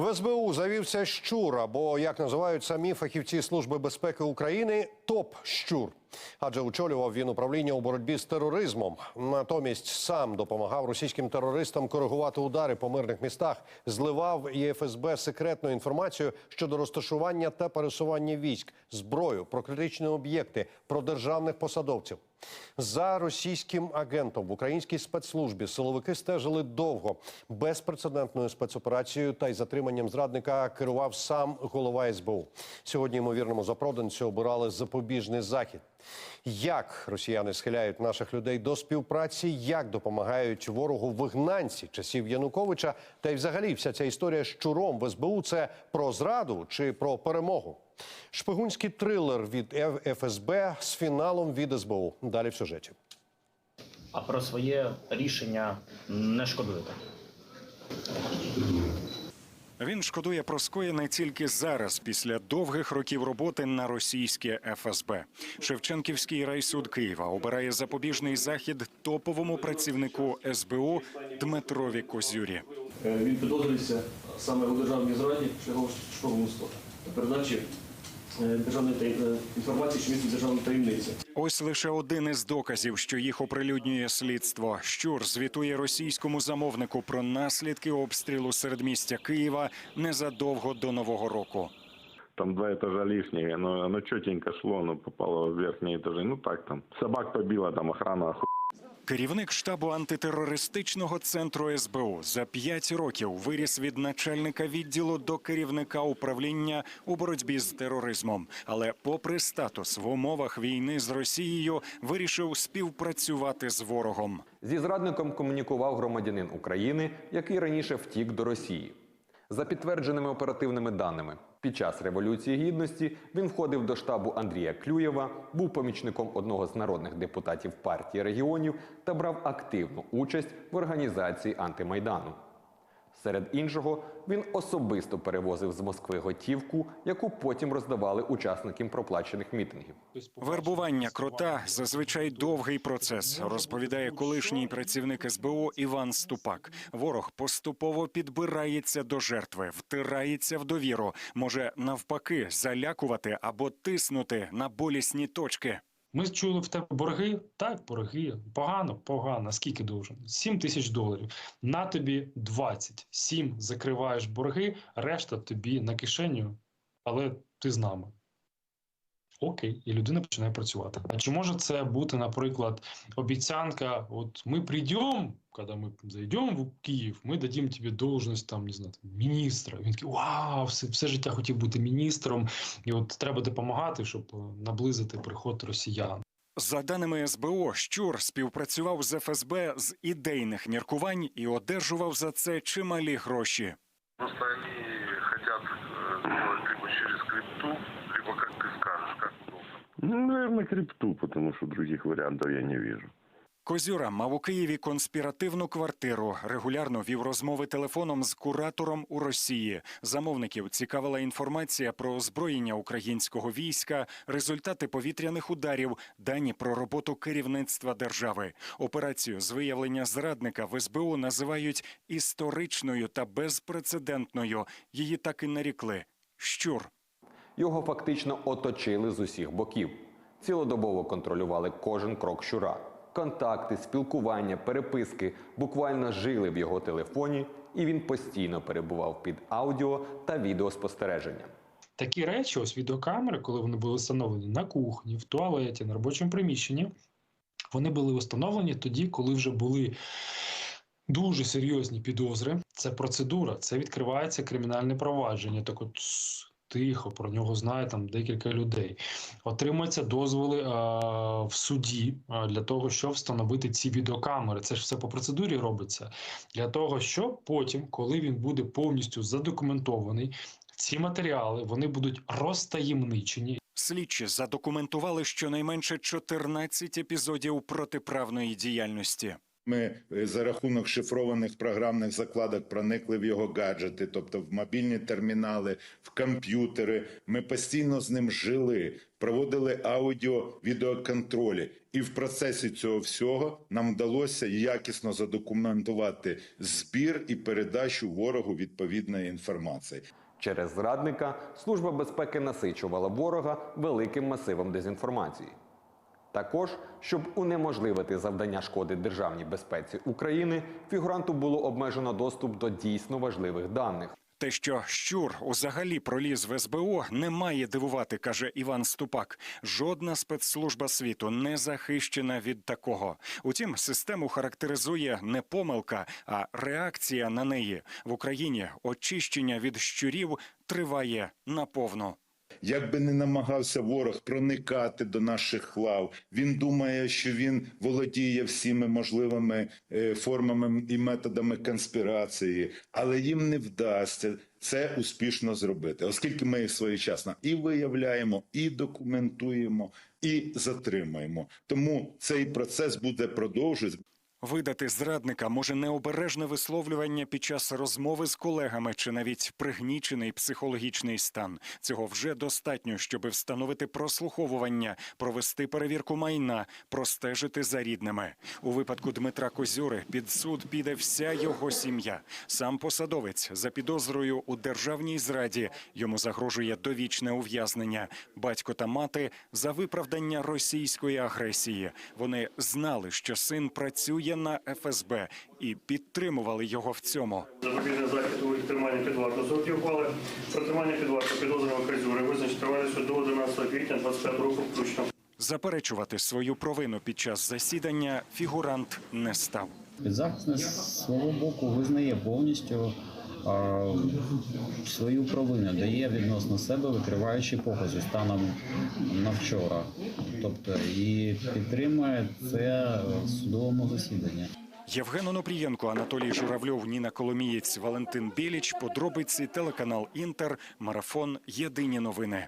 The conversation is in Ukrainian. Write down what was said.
В СБУ завівся щур, або як називають самі фахівці Служби безпеки України, топ щур. Адже очолював він управління у боротьбі з тероризмом. Натомість сам допомагав російським терористам коригувати удари по мирних містах, зливав і ФСБ секретну інформацію щодо розташування та пересування військ, зброю, про критичні об'єкти, про державних посадовців. За російським агентом в українській спецслужбі силовики стежили довго. Безпрецедентною спецоперацією та й затриманням зрадника керував сам голова СБУ. Сьогодні ймовірному запроданцю обирали запобіжний захід. Як росіяни схиляють наших людей до співпраці, як допомагають ворогу вигнанці часів Януковича, та й взагалі вся ця історія з щуром в СБУ це про зраду чи про перемогу? Шпигунський трилер від ФСБ з фіналом від СБУ. Далі в сюжеті. а про своє рішення не шкодуєте. Він шкодує про скоєне тільки зараз, після довгих років роботи на російське ФСБ. Шевченківський райсуд Києва обирає запобіжний захід топовому працівнику СБУ Дмитрові Козюрі. Е, Він підозрюється саме у державній зраді шляхом шпигунства передачі державної таї- е, інформації, що містить державну таємницю. Ось лише один із доказів, що їх оприлюднює слідство. Щур звітує російському замовнику про наслідки обстрілу середмістя Києва незадовго до нового року. Там два этажа лишние, оно, оно четенько шло, оно попало в верхние этажи. Ну так там. Собак побило, там охрана оху... Керівник штабу антитерористичного центру СБУ за п'ять років виріс від начальника відділу до керівника управління у боротьбі з тероризмом. Але, попри статус в умовах війни з Росією, вирішив співпрацювати з ворогом. Зі зрадником комунікував громадянин України, який раніше втік до Росії. За підтвердженими оперативними даними, під час Революції Гідності він входив до штабу Андрія Клюєва, був помічником одного з народних депутатів партії регіонів та брав активну участь в організації антимайдану. Серед іншого, він особисто перевозив з Москви готівку, яку потім роздавали учасникам проплачених мітингів. Вербування крота зазвичай довгий процес, розповідає колишній працівник СБУ Іван Ступак. Ворог поступово підбирається до жертви, втирається в довіру, може навпаки залякувати або тиснути на болісні точки. Ми чули в тебе борги. Так, борги. Погано, погано. Скільки довжен? 7 тисяч доларів. На тобі 20. 7 закриваєш борги, решта тобі на кишеню, але ти з нами. Окей, і людина починає працювати. А чи може це бути, наприклад, обіцянка: от ми прийдемо, коли ми зайдемо в Київ, ми дадим тобі должність там, не знаю, міністра. Він такий, вау, все, все життя хотів бути міністром, і от треба допомагати, щоб е, наблизити приход росіян. За даними СБУ, щур співпрацював з ФСБ з ідейних міркувань і одержував за це чималі гроші. Просто они хотят э, сделать либо через крипту, наверное, крипту, потому что других вариантов я не вижу. Козюра мав у Києві конспіративну квартиру. Регулярно вів розмови телефоном з куратором у Росії. Замовників цікавила інформація про озброєння українського війська, результати повітряних ударів, дані про роботу керівництва держави. Операцію з виявлення зрадника в СБУ називають історичною та безпрецедентною. Її так і нарікли. Щур. Його фактично оточили з усіх боків. Цілодобово контролювали кожен крок щура. Контакти, спілкування, переписки буквально жили в його телефоні, і він постійно перебував під аудіо та відеоспостереженням. Такі речі, ось відеокамери, коли вони були встановлені на кухні, в туалеті, на робочому приміщенні, вони були встановлені тоді, коли вже були дуже серйозні підозри. Це процедура, це відкривається кримінальне провадження. Так от тихо про нього знає там декілька людей. Отримуються дозволи а, в суді а, для того, щоб встановити ці відеокамери. Це ж все по процедурі робиться. Для того, щоб потім, коли він буде повністю задокументований, ці матеріали вони будуть розтаємничені. Слідчі задокументували щонайменше 14 епізодів протиправної діяльності. Ми е, за рахунок шифрованих програмних закладок проникли в його гаджети, тобто в мобільні термінали, в комп'ютери. Ми постійно з ним жили, проводили аудіо відеоконтролі. І в процесі цього всього нам вдалося якісно задокументувати збір і передачу ворогу відповідної інформації. Через зрадника Служба безпеки насичувала ворога великим масивом дезінформації. Також, щоб унеможливити завдання шкоди державній безпеці України, фігуранту було обмежено доступ до дійсно важливих даних. Те, що щур узагалі проліз в СБУ, не має дивувати, каже Іван Ступак. Жодна спецслужба світу не захищена від такого. Утім, систему характеризує не помилка, а реакція на неї в Україні. Очищення від щурів триває наповну. Як би не намагався ворог проникати до наших лав, він думає, що він володіє всіми можливими е, формами і методами конспірації, але їм не вдасться це успішно зробити, оскільки ми своєчасно і виявляємо, і документуємо, і затримуємо. Тому цей процес буде продовжуватися. Видати зрадника може необережне висловлювання під час розмови з колегами чи навіть пригнічений психологічний стан. Цього вже достатньо, щоб встановити прослуховування, провести перевірку майна, простежити за рідними. У випадку Дмитра Козюри під суд піде вся його сім'я. Сам посадовець за підозрою у державній зраді йому загрожує довічне ув'язнення. Батько та мати за виправдання російської агресії. Вони знали, що син працює на ФСБ і підтримували його в цьому. Запобіжний захід у тримання під вартою. Сроки ухвали про тримання під вартою підозрюваного Козюри визначить тривалістю до 11 квітня 25 року включно. Заперечувати свою провину під час засідання фігурант не став. Підзахисний з свого боку визнає повністю а, свою провину, дає відносно себе викриваючі покази станом на вчора. Тобто і підтримує це в судовому засіданні. Євген Онопрієнко, Анатолій Журавльов, Ніна Коломієць, Валентин Біліч. Подробиці телеканал Інтер. Марафон. Єдині новини.